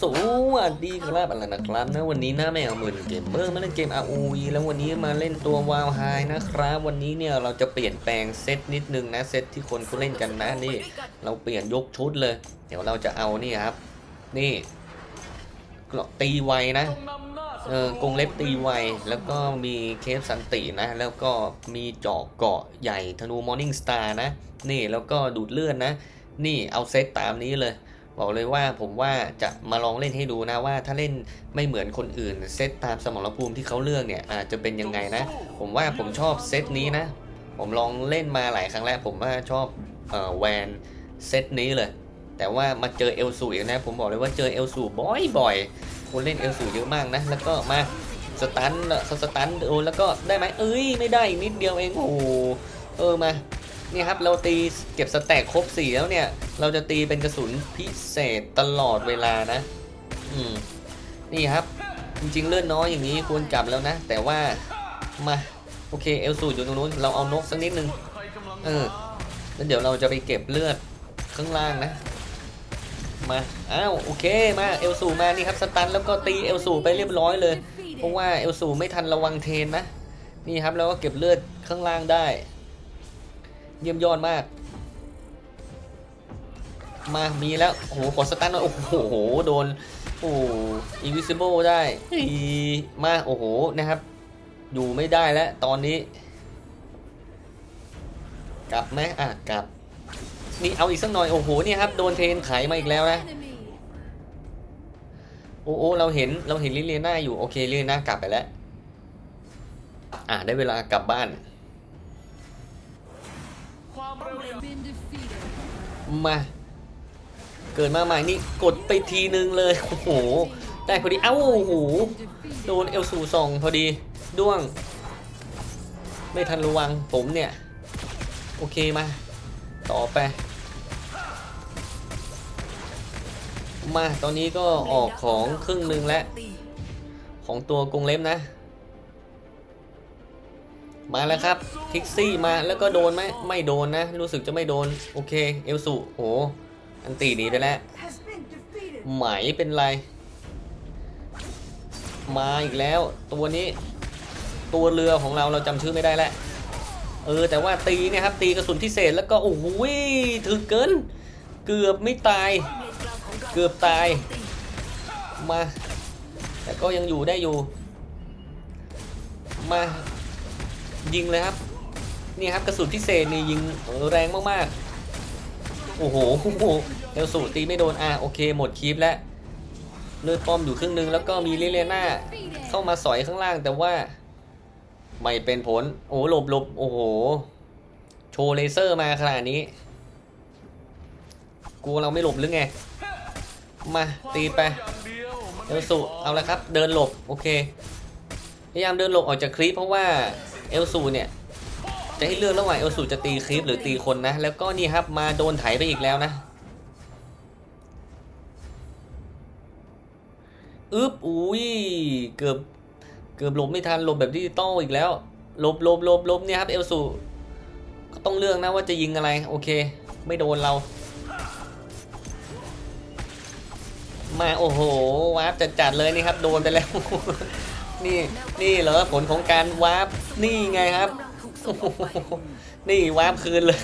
สวัสดีครับอะไรนะครับ นะวันนี้หน้าแมวมื่นเกมเมอร์มาเล่นเกม ROV แล้ววันนี้มาเล่นตัววาวไฮนะครับ วันนี้เนี่ยเราจะเปลี่ยนแปลงเซตนิดนึงนะเซตที่คนเขาเล่นกันนะนี่ เราเปลี่ยนยกชุดเลย เดี๋ยวเราจะเอานี่ครับ นี่กรตีไวนะเออกรงเล็บตีไวแล้วก็มีเคฟสันตินะ แล้วก็มีเจาะเกาะใหญ่ธนูมอร์นิ่งสตาร์นะ นี่แล้วก็ดูดเลือดนะ นี่เอาเซตตามนี้เลย บอกเลยว่าผมว่าจะมาลองเล่นให้ดูนะว่าถ้าเล่นไม่เหมือนคนอื่นเซตตามสมรภูมิที่เขาเลือกเนี่ยอาจจะเป็นยังไงนะ ผมว่าผมชอบเซตนี้นะ ผมลองเล่นมาหลายครั้งแล้วผมว่าชอบเอ่อแวนเซตนี้เลย แต่ว่ามาเจอเอลสูอีกนะ ผมบอกเลยว่าเจอเอลสูบ่อยๆคนเล่นเอลสูเยอะมากนะ แล้วก็มาสตันสสตันโอ้แล้วก็ได้ไหมเอ้ยไม่ได้อีกนิดเดียวเองโอ้โหเออมา นี่ครับเราตีเก็บสแต็กครบสี่แล้วเนี่ย เราจะตีเป็นกระสุนพิเศษตลอดเวลานะ อืม นี่ครับ จริงๆเลื่อนน้อยอย่างนี้ควรกลับแล้วนะ แต่ว่ามาโอเคเอลสูอยู่ตรงนู้นเราเอานกสักนิดนึงเออแล้วเดี๋ยวเราจะไปเก็บเลือดข้างล่างนะ มาอ้าวโอเคมาเอลสูมานี่ครับสตันแล้วก็ตีเอลสูไปเรียบร้อยเลย เพราะว่าเอลสูไม่ทันระวังเทนนะนี่ครับแล้วก็เก็บเลือดข้างล่างได้ เยี่ยมยอดมาก มามีแล้วโอ้โหขอสตันหน่อยโอ้โหโดนโอ้อิวิซิเบิลได้มาโอ้โหนะครับ อยู่ไม่ได้แล้วตอนนี้ กลับไหมอะกลับนี่เอาอีกสักหน่อยโอ้โหเนี่ยครับโดนเทรนไขมาอีกแล้วนะโอ้โอเราเห็นเราเห็นลิเลียนาอยู่โอเคลิเลียนากลับไปแล้ว อะได้เวลากลับบ้าน มา เกิดมาใหม่นี่กดไปทีนึงเลย โอ้โห ได้พอดี เอ้าโอ้โห โดนเอลสูส่องพอดี ด้วง ไม่ทันระวังผมเนี่ย โอเคมา ต่อไป มา ตอนนี้ก็ออกของครึ่งหนึ่งแล้ว ของตัวกรงเล็บนะ มาแล้วครับทิกซี่มาแล้วก็โดนไหมไม่โดนนะ รู้สึกจะไม่โดน โอเค เอลสุโหอันตีหนีไปแล้วไหมเป็นไร มาอีกแล้ว ตัวนี้ตัวเรือของเราเราจำชื่อไม่ได้แล้วเออแต่ว่าตีเนี่ยครับตีกระสุนพิเศษแล้วก็โอ้โหถึงเกิน เกือบไม่ตาย เกือบตายมา แต่ก็ยังอยู่ได้อยู่ มา ยิงเลยครับ นี่ครับกระสุนพิเศษนี่ยิงแรงมากๆ โอ้โหเอลสูตีไม่โดน อะโอเค หมดคลิปแล้ว เลือดป้อมอยู่ครึ่งนึง แล้วก็มีลิเลน่าเข้ามาสอยข้างล่างแต่ว่า ไม่เป็นผล โอ้หลบหลบโอ้โห โชว์เลเซอร์มาขนาดนี้กลัวเราไม่หลบหรือไง มาตีไปเอลสูเอาละครับ เดินหลบ โอเค พยายามเดินหลบออกจากคลิปเพราะว่า เอลสูเนี่ยจะให้เลือกระหว่างเอลสูจะตีคลิปหรือตีคนนะ แล้วก็นี่ครับมาโดนไถไปอีกแล้วนะอึ๊บอุ้ยเกือบเกือบหลบไม่ทันหลบแบบดิจิตอลอีกแล้วหลบหลบหลบหลบเนี่ยครับเอลสูก็ต้องเลือกนะว่าจะยิงอะไร โอเค ไม่โดนเรา มาโอ้โหวาร์ปจัดๆเลยนี่ครับ โดนไปแล้ว นี่นี่เหรอผลของการวาร์ปนี่ไงครับ นี่วาร์ปคืนเลย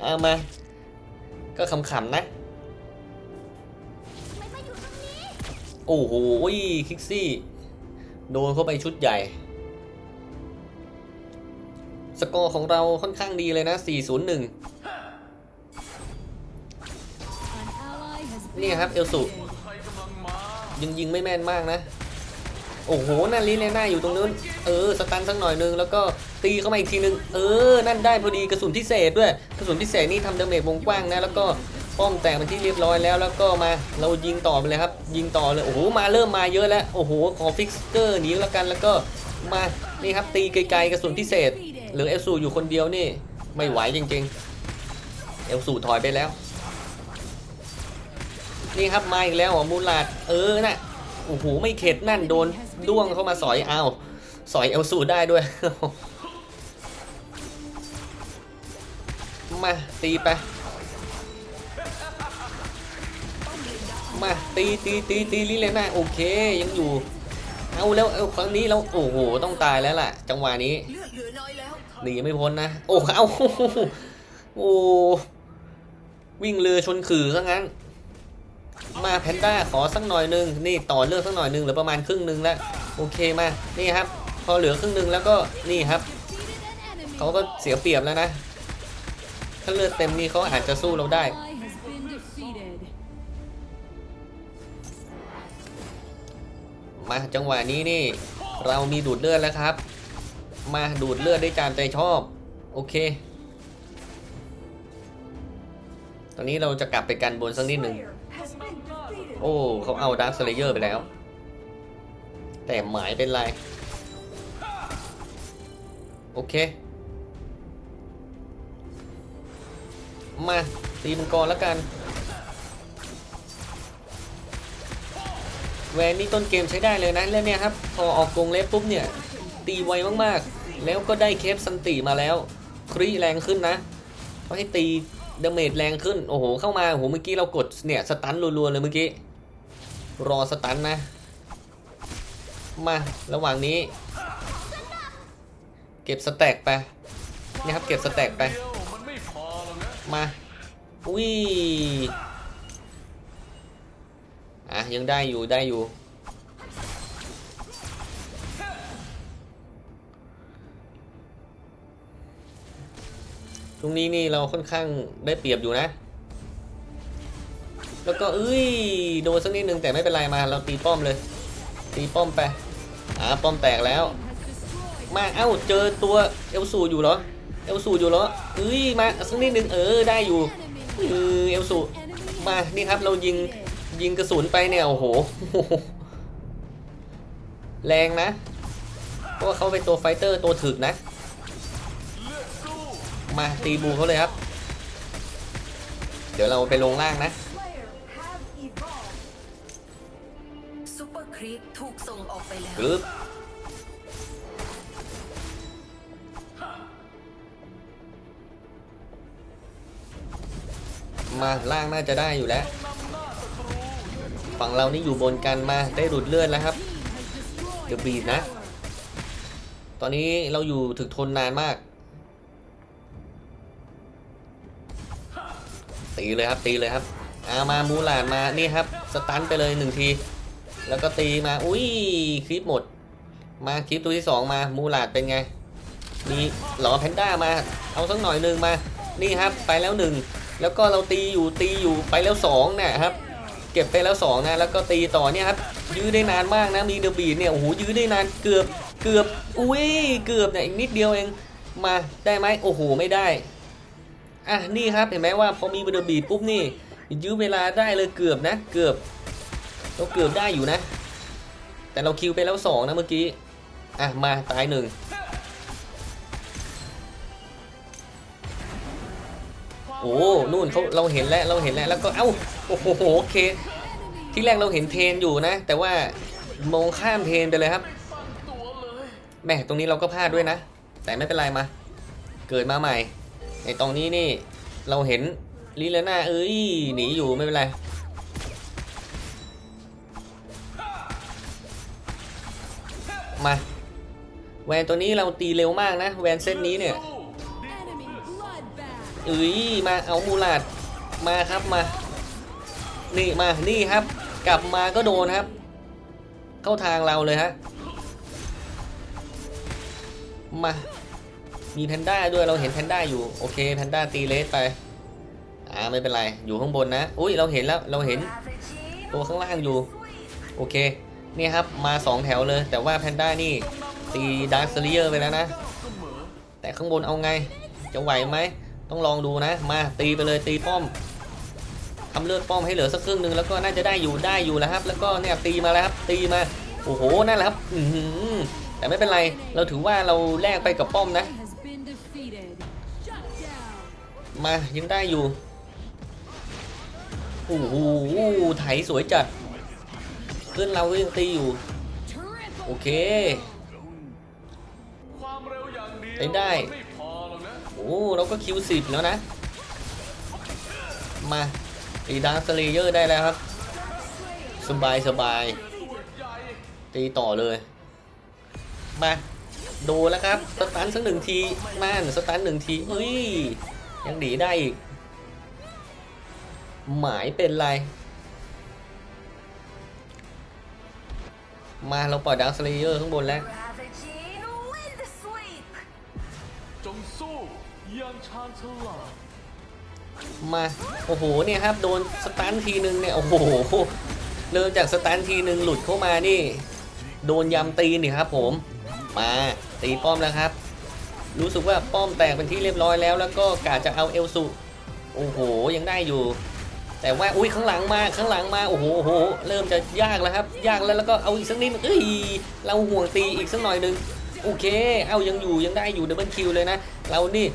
เอามา ก็ขำๆนะ โอ้โหคิกซี่ โดนเข้าไปชุดใหญ่ สกอร์ของเราค่อนข้างดีเลยนะ 401 นี่ครับ เอลสุยังยิงไม่แม่นมากนะ โอ้โหนั่นลิเลน่าอยู่ตรงนู้น เออ สตันสักหน่อยนึง แล้วก็ตีเข้ามาอีกทีนึง เออ นั่นได้พอดีกระสุนพิเศษด้วย กระสุนพิเศษนี่ทำดาเมจวงกว้างนะ แล้วก็ป้อมแตกเป็นที่เรียบร้อยแล้ว แล้วก็มา เรายิงต่อไปเลยครับ ยิงต่อเลย โอ้โห มาเริ่มมาเยอะแล้ว โอ้โห ขอฟิกเกอร์หนีแล้วกัน แล้วก็มา นี่ครับ ตีไกลๆกระสุนพิเศษหรือเอลสูอยู่คนเดียวนี่ ไม่ไหวจริงๆ เอลสูถอยไปแล้ว นี่ครับมาอีกแล้วอะมูลาด เออน่ะ โอ้โห ไม่เข็ดนั่นโดนด้วงเข้ามาสอยเอาสอยเอลสูได้ด้วย มา ตีไป มา ตีตีตีตีลิเลน่าโอเค ยังอยู่ เอาแล้วเอาครั้งนี้แล้ว โอ้โห ต้องตายแล้วล่ะ จังหวะนี้หนีไม่พ้นนะ โอ้เอาโอ้วิ่งเรือชนขื่อซะงั้น แพนด้าขอสักหน่อยนึงนี่ต่อเลือดสักหน่อยนึงหลือประมาณครึ่งนึงแล้วโอเคมานี่ครับ พอเหลือครึ่งนึงแล้วก็นี่ครับเขาก็เสียเปรียบแล้วนะ ถ้าเลือดเต็มนี่เขาอาจจะสู้เราได้ มาจังหวะนี้นี่ เรามีดูดเลือดแล้วครับ มาดูดเลือดได้จามใจชอบ โอเค ตอนนี้เราจะกลับไปกันบนสักนิดหนึ่ง โอ้เขาเอาดาร์คสเลเยอร์ไปแล้ว แต่หมายเป็นไร โอเค มา ตีมังกรแล้วกันแวนนี่ต้นเกมใช้ได้เลยนะแล้วเนี่ยครับ พอออกกรงเล็บปุ๊บเนี่ย ตีไวมากๆ แล้วก็ได้เคปสันติมาแล้ว ครีแรงขึ้นนะเขาให้ตี ดาเมจแรงขึ้น โอ้โห เข้ามา โอ้โห เมื่อกี้เรากดเนี่ยสตันรัวๆเลยเมื่อกี้ รอสตันนะ มา ระหว่างนี้ เก็บสแต็กไปนี่ครับ เก็บสแต็กไปมันไม่พอหรอกนะมา อุ้ย อะ ยังได้อยู่ ได้อยู่ ตรงนี้นี่เราค่อนข้างได้เปรียบอยู่นะ แล้วก็เอ้ยโดนสักนิดนึงแต่ไม่เป็นไรมาเราตีป้อมเลย ตีป้อมไปอ่าป้อมแตกแล้ว มาเอ้าเจอตัวเอลสูอยู่เหรอเอลสูอยู่เหรอเอ้ยมาสักนิดนึงเออได้อยู่เออเอลสูมานี่ครับเรายิงยิงกระสุนไปเนี่ยโอ้โหแรงนะเพราะว่าเขาเป็นตัวไฟเตอร์ตัวถึกนะ มาตีบูเขาเลยครับ เดี๋ยวเราไปลงล่างนะซูเปอร์ครีปถูกส่งออกไปแล้วปึ๊บมาล่างน่าจะได้อยู่แล้ว ฝั่งเรานี่อยู่บนกันมาได้ดูดเลือดแล้วครับเดี๋ยวบีดนะ ตอนนี้เราอยู่ถึกทนนานมาก ตีเลยครับตีเลยครับอามามูหลานมานี่ครับสตันไปเลยหนึ่งที แล้วก็ตีมาอุ้ยคลิปหมด มาคลิปตัวที่สองมามูหลาดเป็นไงมีหลอแพนด้ามา เอาสักหน่อยหนึ่งมา นี่ครับไปแล้วหนึ่งแล้วก็เราตีอยู่ตีอยู่ไปแล้วสองเนี่ยครับเก็บไปแล้วสองนะแล้วก็ตีต่อเนี่ยครับยื้อได้นานมากนะมีเดอะบีดเนี่ยโอ้โหยื้อได้นานเกือบเกือบอุ้ยเกือบเนี่ยอีกนิดเดียวเองมาได้ไหมโอ้โหไม่ได้ อะนี่ครับเห็นไหมว่าพอมีเดอะบีปุ๊บนี่ยื้อเวลาได้เลยเกือบนะ เกือบเราเกือบได้อยู่นะ แต่เราคิวไปแล้วสองนะเมื่อกี้อะมาตายหนึ่งโอ้นู่นเขาเราเห็นแล้วเราเห็นแล้วแล้วก็เอ้าโอ้โหโอเค ที่แรกเราเห็นเทนอยู่นะ แต่ว่ามองข้ามเทนไปเลยครับแม่ตรงนี้เราก็พลาดด้วยนะ แต่ไม่เป็นไรมา เกิดมาใหม่ ในตรงนี้นี่เราเห็นลีเลน่าเอ้ยหนีอยู่ไม่เป็นไรมาแวนตัวนี้เราตีเร็วมากนะ แวนเส้นนี้เนี่ยเอ้ยมาเอามูลาดมาครับมา นี่มานี่ครับ กลับมาก็โดนครับ เข้าทางเราเลยฮะมา มีแพนด้าด้วยเราเห็นแพนด้าอยู่โอเคแพนด้าตีเลสไปอ่าไม่เป็นไรอยู่ข้างบนนะอุ้ยเราเห็นแล้วเราเห็นตัวข้างล่างอยู่โอเคนี่ครับมาสองแถวเลย แต่ว่าแพนด้านี่ตีดาร์คเซเยร์ไปแล้วนะ แต่ข้างบนเอาไง จะไหวไหมต้องลองดูนะ มาตีไปเลยตีป้อมทำเลือดป้อมให้เหลือสักครึ่งหนึ่งแล้วก็น่าจะได้อยู่ได้อยู่แล้วครับ แล้วก็เนี่ยตีมาแล้วครับ ตีมาโอ้โหนั่นแหละครับแต่ไม่เป็นไรเราถือว่าเราแลกไปกับป้อมนะ มายังได้อยู่โอ้โหไถสวยจัดเพื่อนเราก็ยังตีอยู่ โอเคได้ได้โอ้เราก็คิวสิบแล้วนะ มาตีดาร์สเลเยอร์ได้แล้วครับ สบายสบายตีต่อเลย มา ดูแล้วครับ สตันสักหนึ่งที นั่น สตันหนึ่งที เฮ้ย ยังดีได้อีก หมายเป็นไร มาเราปล่อยดาวสเลเยอร์ข้างบนแล้ว Ravaging Wind Sweep จงสู้อยังชาญฉลาดมา โอ้โห เนี่ยครับ โดนสตันทีนึงเนี่ย โอ้โห เริ่มจากสตันทีนึงหลุดเข้ามานี่ โดนยำตีนี่ครับผม มาตีป้อมแล้วครับ รู้สึกว่าป้อมแตกเป็นที่เรียบร้อยแล้ว แล้วก็กาจะเอาเอลสุโอ้โหยังได้อยู่ แต่ว่าอุ้ยข้างหลังมาข้างหลังมาโอ้โหโอ้โหเริ่มจะยากแล้วครับ ยากแล้วแล้วก็เอาอีกสักนิดเอ้ยเราห่วงตีอีกสักหน่อยหนึงโอเค เอายังอยู่ยังได้อยู่ดับเบิลคิวเลยนะ เรานี่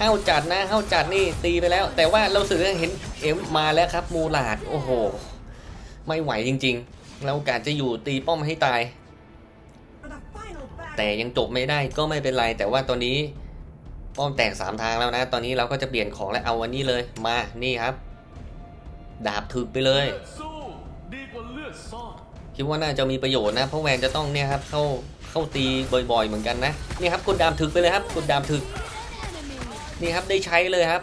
ห้าวจัดนะห้าวจัดนี่ตีไปแล้ว แต่ว่าเราสึกว่าเห็นเอ็มมาแล้วครับมูลาดโอ้โห ไม่ไหวจริง ๆ เรากาจะอยู่ตีป้อมให้ตาย แต่ยังจบไม่ได้ก็ไม่เป็นไร แต่ว่าตอนนี้ป้อมแตกสามทางแล้วนะ ตอนนี้เราก็จะเปลี่ยนของและเอาวันนี้เลยมานี่ครับ ดาบถึกไปเลย คิดว่าน่าจะมีประโยชน์นะ เพราะแวนจะต้องเนี่ยครับเข้าเข้าตีบ่อย ๆ เหมือนกันนะนี่ครับกดดาบถึกไปเลยครับกดดาบถึกนี่ครับได้ใช้เลยครับ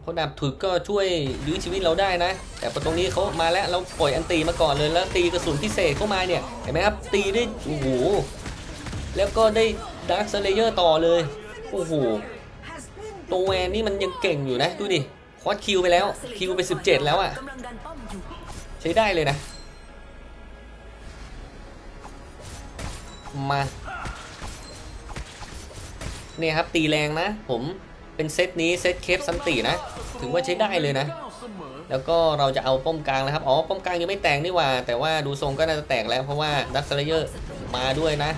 เพราะดาบถึกก็ช่วยยื้อชีวิตเราได้นะ แต่พอตรงนี้เขามาแล้วเราปล่อยอันตีมาก่อนเลยแล้วตีกระสุนพิเศษเข้ามาเนี่ยเห็นไหมครับตีได้โอ้โห แล้วก็ได้ดาร์คสเลเยอร์ต่อเลย โอ้โหตัวแวนนี่มันยังเก่งอยู่นะ ดูดิคอสคิวไปแล้ว คิวไป 17 แล้วอะกำลังดันป้อมอยู่ใช้ได้เลยนะ มา เนี่ยครับตีแรงนะ ผมเป็นเซตนี้ เซตเคปสันตินะ ถือว่าใช้ได้เลยนะ แล้วก็เราจะเอาป้อมกลางนะครับ อ๋อ ป้อมกลางยังไม่แตกนี่ว่า แต่ว่าดูทรงก็น่าจะแตกแล้วเพราะว่าดักสเลเยอร์มาด้วยนะ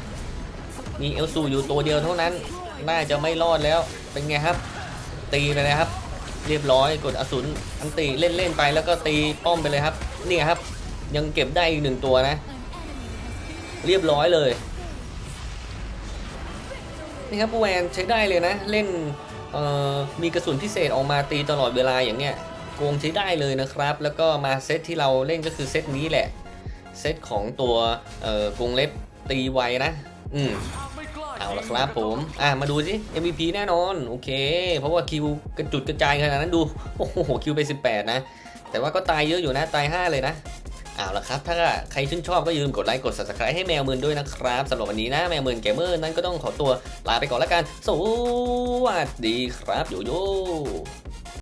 มีเอลซูอยู่ตัวเดียวเท่านั้น น่าจะไม่รอดแล้ว เป็นไงครับ ตีไปเลยครับ เรียบร้อยกดอสูรอันตีเล่นๆไปแล้วก็ตีป้อมไปเลยครับ นี่ครับ ยังเก็บได้อีกหนึ่งตัวนะ เรียบร้อยเลย นี่ครับแวนใช้ได้เลยนะ เล่นเอ่อมีกระสุนพิเศษออกมาตีตลอดเวลาอย่างเงี้ยโกงใช้ได้เลยนะครับ แล้วก็มาเซตที่เราเล่นก็คือเซตนี้แหละ เซตของตัวกงเล็บตีไวนะ อืม เอาละครับผม อะ มาดูสิ MVP แน่นอน โอเค เพราะว่าคิวกระจุดกระจายขนาดนั้นดู โอ้โห คิวไป 18 นะ แต่ว่าก็ตายเยอะอยู่นะ ตาย 5 เลยนะเอาละครับ ถ้าใครชื่นชอบก็อย่าลืมกดไลค์ กด subscribe ให้แมวมืนด้วยนะครับสำหรับวันนี้นะ แมวมืนเกมเมอร์นั้นก็ต้องขอตัวลาไปก่อนแล้วกัน สวัสดีครับ โยโย่